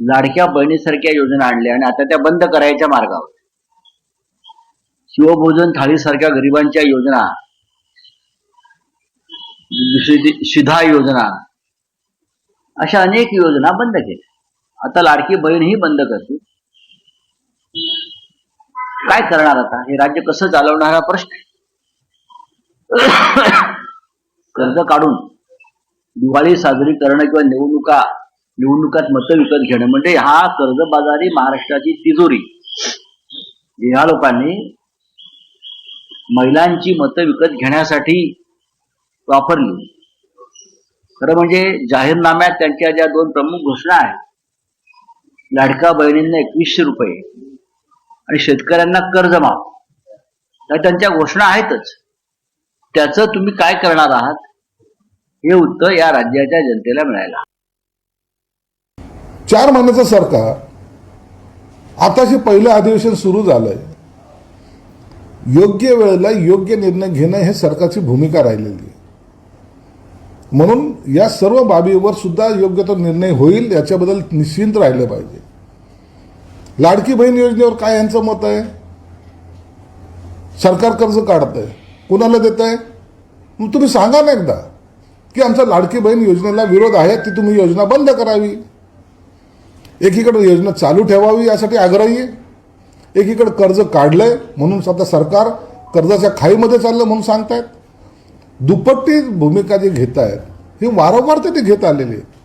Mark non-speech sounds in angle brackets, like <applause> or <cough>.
लाडक्या बहिणीसारख्या योजना आणल्या आणि आता त्या बंद करायच्या मार्गावर. शिवभोजन थाळीसारख्या गरिबांच्या योजना. शिधा योजना. अशा अनेक योजना बंद केल्या. आता लाडकी बहीण ही बंद करते. काय करणार आता? हे राज्य कसं चालवणार हा प्रश्न <coughs> कर्ज काढून दिवाळी साजरी करणं किंवा निवडणुका निवडणुकात मतं विकत घेणं. म्हणजे हा कर्जबाजारी महाराष्ट्राची तिजोरी. ह्या लोकांनी महिलांची मतं विकत घेण्यासाठी वापरली. खरं म्हणजे जाहीरनाम्यात त्यांच्या ज्या दोन प्रमुख घोषणा आहेत लाडका बहिणींना एकवीसशे रुपये आणि शेतकऱ्यांना कर्ज माफ तर त्यांच्या घोषणा आहेतच. त्याचं तुम्ही काय करणार आहात? हे उत्तर या राज्याच्या जनतेला मिळायला चार महिन्याचं सरकार. आताचे पहिलं अधिवेशन सुरू झालंय. योग्य वेळेला योग्य निर्णय घेणं हे सरकारची भूमिका राहिलेली आहे. म्हणून या सर्व बाबीवर सुद्धा योग्य तो निर्णय होईल याच्याबद्दल निश्चिंत राहिले पाहिजे. लाडकी बहीण योजनेवर काय यांचं मत आहे? सरकार कर्ज काढतंय. कुणाला देत आहे मग तुम्ही सांगा ना एकदा की आमचा लाडकी बहीण योजनेला विरोध आहे ती तुम्ही योजना बंद करावी. एकीकडे योजना चालू ठेवावी यासाठी आग्रही आहे. एकीकडे कर्ज आहे म्हणून आता सरकार कर्जाच्या खाईमध्ये चाललं म्हणून सांगतायत. दुपट्टी भूमिका जी घेत आहेत ही वारंवार ते घेत आलेली आहे